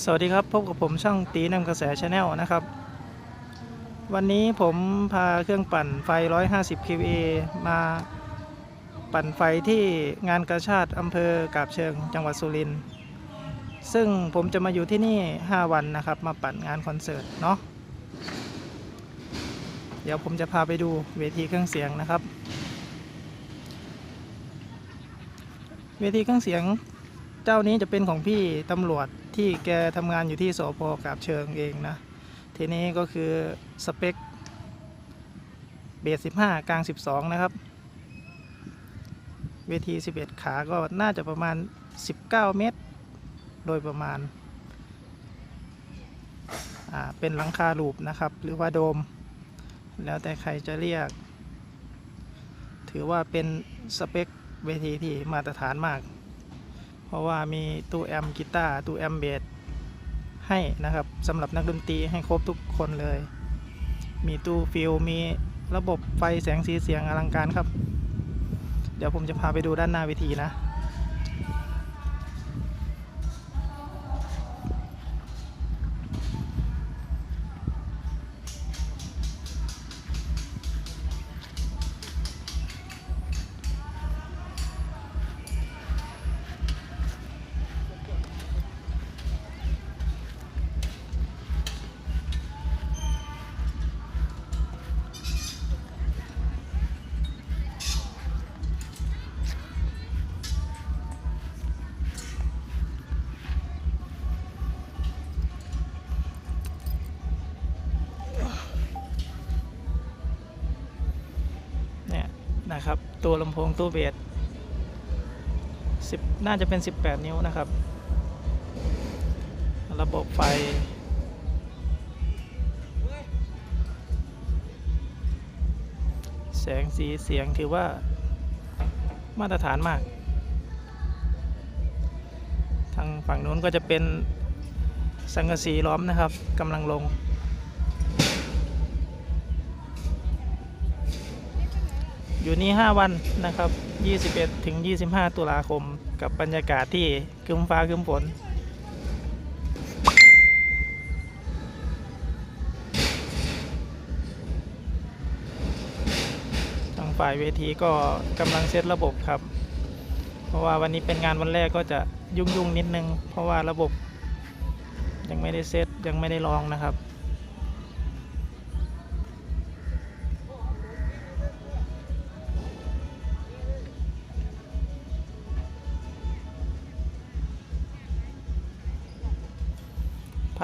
สวัสดีครับ พบกับผมช่างตีนำกระแสชาแนลนะครับ วันนี้ผมพาเครื่องปั่นไฟ 150 kVA มาปั่นไฟที่งานกระชาติอำเภอกาบเชิงจังหวัดสุรินทร์ซึ่งผมจะมาอยู่ที่นี่ 5 วันนะครับ มาปั่นงานคอนเสิร์ตเนาะเดี๋ยวผมจะพาไปดูเวทีเครื่องเสียงนะครับ เวทีเครื่องเสียง เจ้านี้จะเป็นของพี่ตำรวจที่แกทำงานอยู่ที่สพกาบเชิงเองนะ ทีนี้ก็คือสเปคเบส15 กลาง 12 นะครับ เวที 11 ขาก็น่าจะประมาณ 19 เมตร โดยประมาณ อ่า เป็นหลังคาลูปนะครับ หรือว่าโดม แล้วแต่ใครจะเรียก ถือว่าเป็นสเปคเวทีที่มาตรฐานมาก ราะว่ามีตู้แอมกีตาร์ตู้แอมเบสให้นะครับสำหรับนักดนตรีให้ครบทุกคนเลย มีตู้ฟิลมีระบบไฟแสงสีเสียงอลังการครับ เดี๋ยวผมจะพาไปดูด้านหน้าเวทีนะ นะครับ ตัวลำโพงตู้เบส10 น่าจะเป็น 18 นิ้วนะครับ ระบบไฟ แสงสีเสียงถือว่ามาตรฐานมาก ทางฝั่งนู้นก็จะเป็นสังกะสีล้อมนะครับกำลังลง อยู่นี่ 5 วันนะครับ 21 ถึง 25 ตุลาคม กับบรรยากาศที่คึมฟ้าคึมฝน ทางฝ่ายเวทีก็กำลังเซตระบบครับ เพราะว่าวันนี้เป็นงานวันแรกก็จะยุ่งๆ นิดนึง เพราะว่าระบบยังไม่ได้เซตยังไม่ได้ลองนะครับ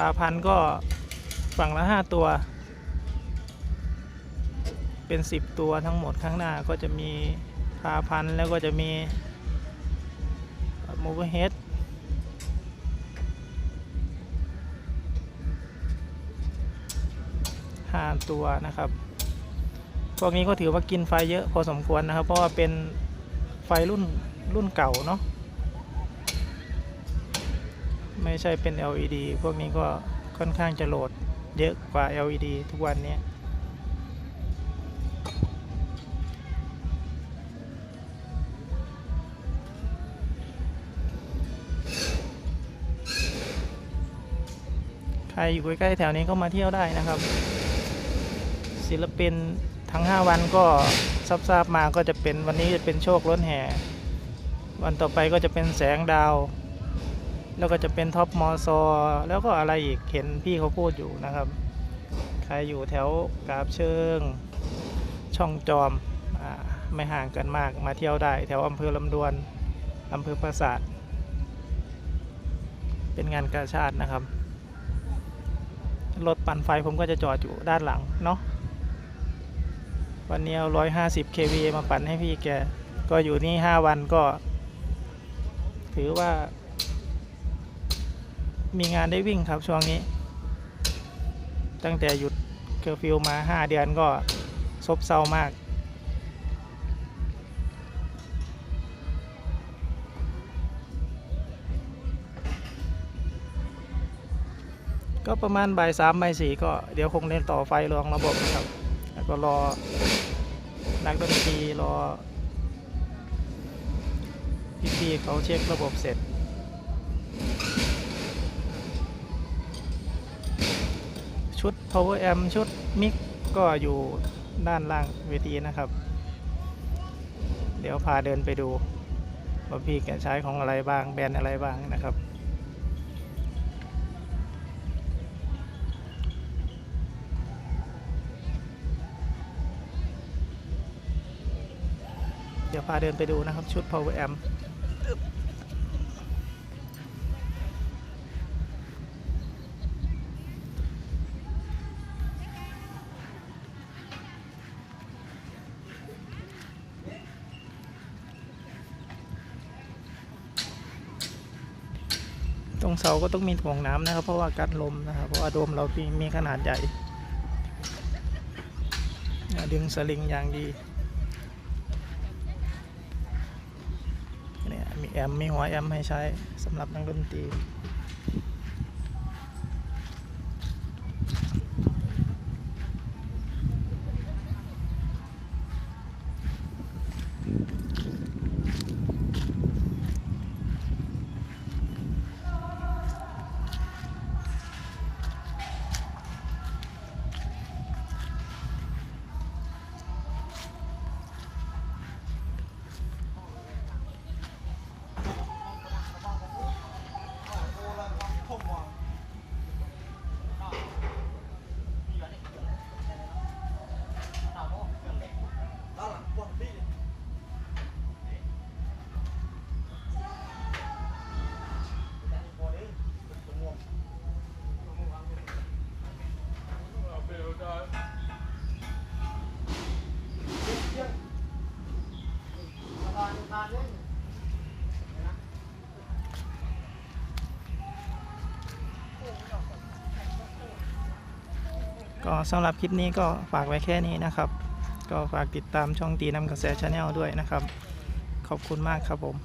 าพันก็ฝั่งละห้าตัว เป็นสิบตัวทั้งหมดข้างหน้าก็จะมีพาพันแล้วก็จะมีมูเวอร์เฮดห้าตัวนะครับ พวกนี้ก็ถือว่ากินไฟเยอะพอสมควรนะครับ เพราะว่าเป็นไฟรุ่นรุ่นเก่าเนาะ ไม่ใช่เป็น LED พวกนี้ก็ค่อนข้างจะโหลดเยอะกว่า LED ทุกวันนี้ใครอยู่ใกล้ๆแถวนี้ก็มาเที่ยวได้นะครับ ศิลปินทั้ง 5 วันก็ทราบๆมาก็จะเป็นวันนี้จะเป็นโชคล้นแห่ วันต่อไปก็จะเป็นแสงดาว แล้วก็จะเป็นท็อปมอซอแล้วก็อะไรอีกเห็นพี่เขาพูดอยู่นะครับ ใครอยู่แถวกาบเชิง ช่องจอมอไม่ห่างกันมากมาเที่ยวได้ แถวอำเภอลำดวนอำเภอปราสาทเป็นงานกาชาตินะครับ รถปั่นไฟผมก็จะจอดอยู่ด้านหลังเนาะวันนี้เอา150 kV มาปั่นให้พี่แก ก็อยู่นี่ 5 วันก็ ถือว่า มีงานได้วิ่งครับช่วงนี้ ตั้งแต่หยุดเคอร์ฟิวมา 5 เดือนก็ซบเซามากก็ประมาณบ่ายสามบ่ายสี่ก็เดี๋ยวคงเล่นต่อไฟรองระบบนะครับ แล้วก็รอนักดนตรีรอพี่ๆเขาเช็คระบบเสร็จ ชุด power amp ชุดมิกก็อยู่ด้านล่างเวทีนะครับ เดี๋ยวพาเดินไปดูว่าพี่แกใช้ของอะไรบ้างแบรนด์อะไรบ้างนะครับเดี๋ยวพาเดินไปดูนะครับชุด power amp ตรงเสาก็ต้องมีถ่วงน้ำนะครับ เพราะว่ากันลมนะครับ เพราะว่าโดมเรามีมีขนาดใหญ่ ดึงสลิงอย่างดีเนี่ยมีแอมมีหัวแอมให้ใช้สำหรับนักดนตรี ก็สำหรับคลิปนี้ก็ฝากไว้แค่นี้นะครับ ก็ฝากติดตามช่องตีน้ำกระแสชาแนลด้วยนะครับ ขอบคุณมากครับผม